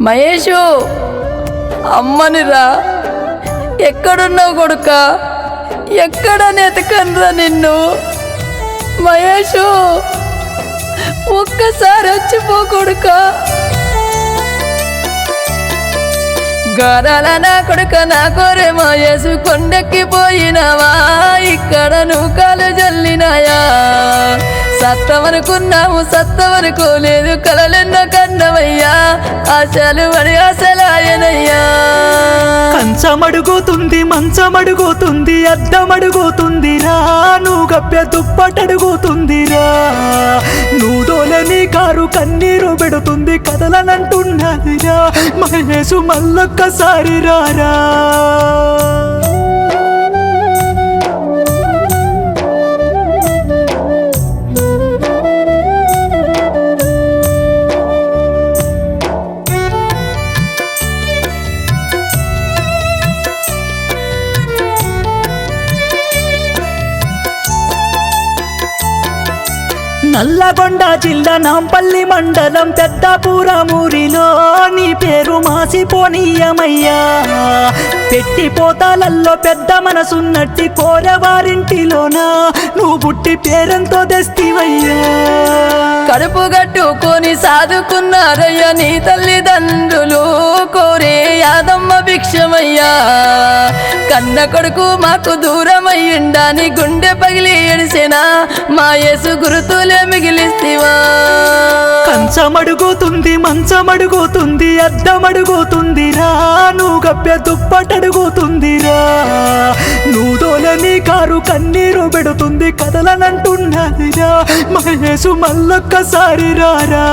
మహేషు అమ్మనిరా. ఎక్కడున్నావు కొడుక? ఎక్కడ నెతకనరా నిన్ను? మహేషు ఒక్కసారి వచ్చిపో కొడుక. గరల నా కొడుక నా కోరే మహేషు కొండెక్కిపోయినావా? ఇక్కడ నువ్వు కాలు జల్లినాయా? సత్తమనుకున్నాము సత్తమనుకోలేదు కలలెన్నో కన్నమయ్యా ఆశలు అని ఆశలాయనయ్యా. కంచమడుగుతుంది మంచమడుగుతుంది అద్దమడుగుతుందిరా. నువ్వు గప్పె దుప్పటడుగుతుందిరా. నువ్వు దోలని కారు కన్నీరు పెడుతుంది కదలనంటున్నదిరా. మహేషు మళ్ళొక్కసారి రారా. నల్లగొండ జిల్లా నాంపల్లి మండలం పెద్దపురమూరిలో నీ పేరు మాసిపోనీయమయ్యా. పెట్టి పోతాలల్లో పెద్ద మనసున్నట్టి కోరవారింటిలోన నువ్వు పుట్టి పేరెంతో తెస్తివయ్యా. కడుపు గట్టుకొని సాదుకున్నారయ్యా నీ తల్లిదండ్రులు కోరే యాదమ్మ భిక్షమయ్యా. కన్న కొడుకు మాకు దూరం నీ గుండె పగిలి ఎడిసినా? మా యేసు గురుతులే మిగిలిస్తివా? కంచమడుగుతుంది మంచమడుగుతుంది అద్దమడుగుతుందిరా. నువ్వు గప్పె దుప్పటడుగుతుందిరా. నువ్వు దోలని కారు కన్నీరు పెడుతుంది కదలనంటున్నదిరా. మహేషు మళ్ళొక్కసారి రారా.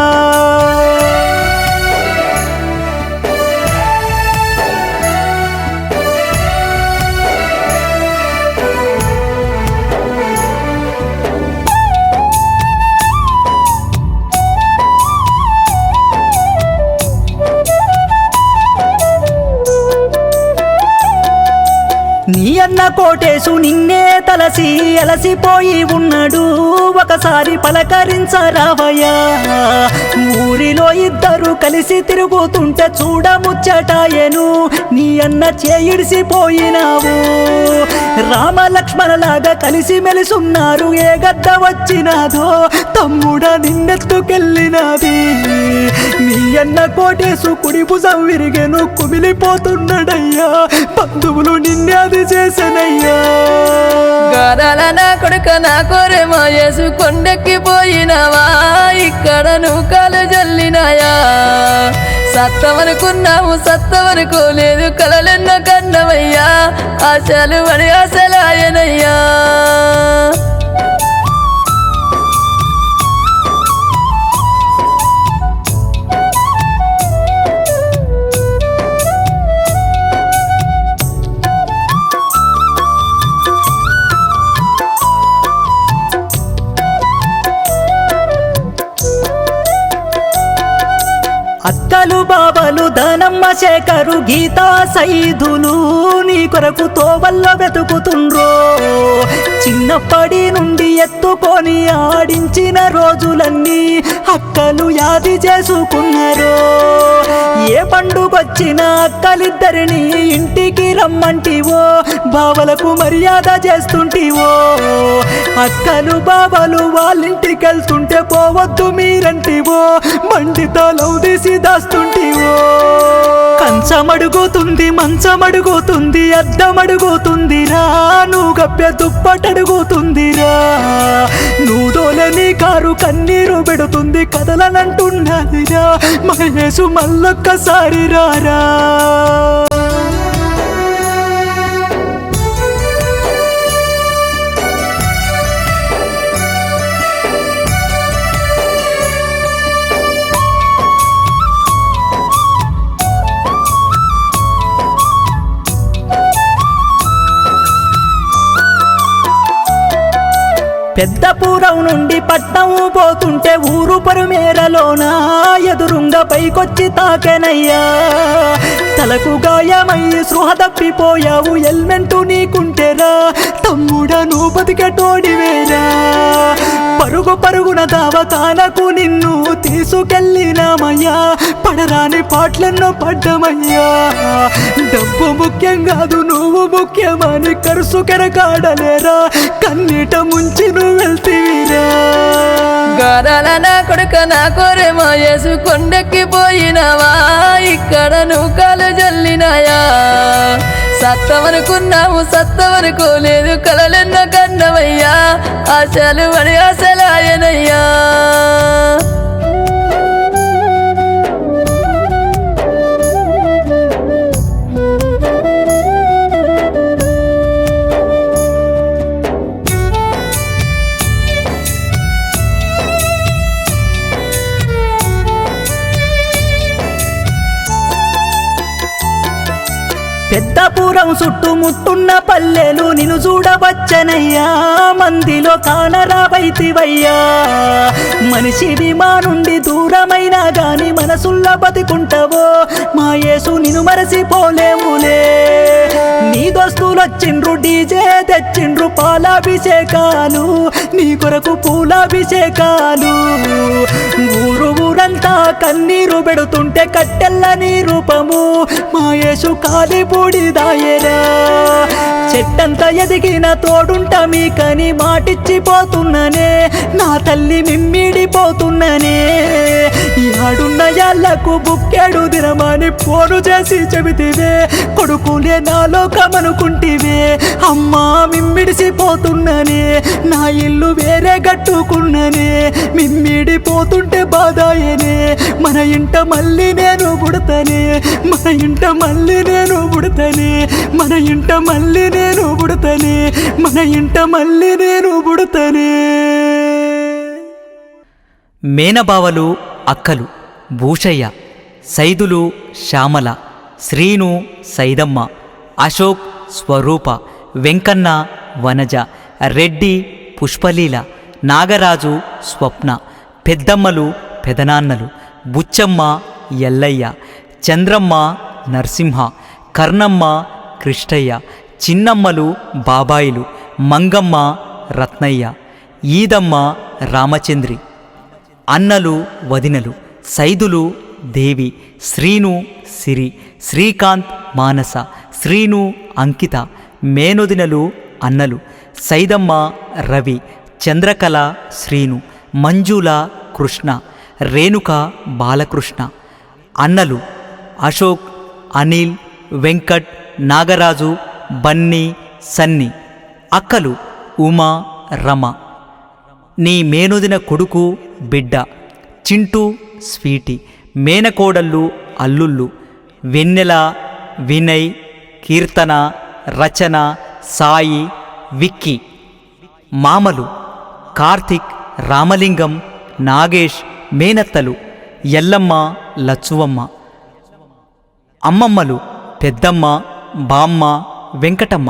నీ అన్న కోటేశు నిన్నే తలసి అలసిపోయి ఉన్నాడు. ఒకసారి పలకరించరావయ్యా. ఊరిలో అందరూ కలిసి తిరుగుతుంటే చూడముచ్చటాయను నీ అన్న చేయిడిసిపోయినావు. రామ లక్ష్మణలాగా కలిసి మెలిసున్నారు. ఏ గద్ద వచ్చినాదో తమ్ముడ నిన్నెత్తుకెళ్ళినది. నీ అన్న కోటేసు కుడి భుజం విరిగెను కుమిలిపోతున్నాడయ్యా. బంధువులు నిన్నది చేసనయ్యా నా నా కొరే మా యేసు కొండెక్కిపోయినావా ఇక్కడ నువ్వు కలు జల్లినాయా? సత్తమనుకున్నాము సత్తమనుకోలేదు కలలెన్నో కన్నవయ్యా. ఆశలు పడి ఆశలాయనయ్యా బాబలు ధనమ్మ శేఖరు గీతా సైదులు నీ కొరకు తోవల్లో వెతుకుతుండ్రో. చిన్నప్పటి నుండి ఎత్తుకొని ఆడించిన రోజులన్నీ అక్కలు యాది చేసుకున్నారు. ఏ పండుగొచ్చిన అక్కలిద్దరిని ఇంటికి రమ్మంటివో బావలకు మర్యాద చేస్తుంటివో. అక్కలు బావలు వాళ్ళింటికి వెళ్తుంటే పోవద్దు మీరంటివో మండితో తీసి దాస్తుంటివో. కంచమడుగుతుంది మంచమడుగుతుంది అద్దమడుగుతుందిరా నువ్వు గప్పె దుప్పటడుగుతుందిరా. నువ్వు కారు కన్నీరు పెడుతుంది కదలనంటున్నదిరా మహేసు మళ్ళొక్కసారి రారా. పెద్దపురం నుండి పట్నం పోతుంటే ఊరు పరుమేరలోన ఎదురుంగ పైకొచ్చి తాకెనయ్యా. తలకు గాయమయ్యి సృహ తప్పిపోయావు ఎల్మెంటు నీకుంటే ఉంటేరా తమ్ముడను నువ్వు బతికేటోడివేరా. పరుగు పరుగున దావకానకు నిన్ను తీసుకెళ్ళినామయ్యా. పడరాని పాటలెన్నో పడ్డమయ్యా. డబ్బు ముఖ్యం కాదు నువ్వు ముఖ్యమని కరుసు కెరకాడలేరా. కన్నీట ముంచి నువ్వు వెళ్తీవిరా. గారాల నా కొడుక నా కోరేమో యేసు కొండెక్కి పోయినావా ఇక్కడ నువ్వు కాలు జల్లినాయా. సత్తమనుకున్నావు సత్తమనుకోలేదు కలలెన్న కన్నవయ్యా. ఆశలు పడి ఆశలాయనయ్యా. పెద్దపురం చుట్టుముట్టున్న పల్లెలు నిన్ను చూడవచ్చనయ్యా. మందిలో కానరావైతివయ్యా మనిషివి మా నుండి దూరమైనా గాని మనసుల్లో బతికుంటావో. మా యేసు నిన్ను మరసిపోలేములే నీ దోస్తులు వచ్చిండ్రు డీజే తెచ్చిండ్రు పాలాభిషేకాలు నీ కొరకు పూలాభిషేకాలు. ఊరు ఊరంతా కన్నీరు పెడుతుంటే కట్టెల్లని రూపము మా యేసు కాలి బూడిదాయరా. చెట్టంతా ఎదిగిన తోడుంట మీకని మాటిచ్చిపోతున్ననే. నా తల్లి మిమ్మిడిపోతున్ననే. ఆడున్న యాళ్ళకు బుక్కెడు దినమని ఫోను చేసి చెబితివే. కొడుకులే నాలో కమనుకుంటివే అమ్మా మిమ్మిడిసిపోతున్ననే. నా ఇల్లు వేరే గట్టుకున్ననే. మిమ్మిడిపోతుంటే బాధాయనే. మన ఇంట మళ్ళీ నేను పుడతనే. మన ఇంట మళ్ళీ నేను పుడతనే. మన ఇంట మళ్ళీ నేను పుడతనే మన ఇంట మళ్ళీ నేను పుడతనే. మేనబావలు అక్కలు భూషయ్య సైదులు శ్యామల శ్రీను సైదమ్మ అశోక్ స్వరూప వెంకన్న వనజ రెడ్డి పుష్పలీల నాగరాజు స్వప్న పెద్దమ్మలు పెదనాన్నలు బుచ్చమ్మ ఎల్లయ్య చంద్రమ్మ నరసింహ కర్ణమ్మ కృష్ణయ్య చిన్నమ్మలు బాబాయిలు మంగమ్మ రత్నయ్య ఈదమ్మ రామచంద్రి అన్నలు వదినలు సైదులు దేవి శ్రీను సిరి శ్రీకాంత్ మానస శ్రీను అంకిత మేనొదినలు అన్నలు సైదమ్మ రవి చంద్రకళ శ్రీను మంజుల కృష్ణ రేణుక బాలకృష్ణ అన్నలు అశోక్ అనిల్ వెంకట్ నాగరాజు బన్నీ సన్ని అక్కలు ఉమా రమ. నీ మేనుదిన కొడుకు బిడ్డ చింటూ స్వీటి మేనకోడళ్ళు అల్లుళ్ళు వెన్నెల వినయ్ కీర్తన రచన సాయి విక్కీ మామలు కార్తిక్ రామలింగం నాగేష్ మేనత్తలు ఎల్లమ్మ లచ్చువమ్మ అమ్మమ్మలు పెద్దమ్మ బామ్మ వెంకటమ్మ.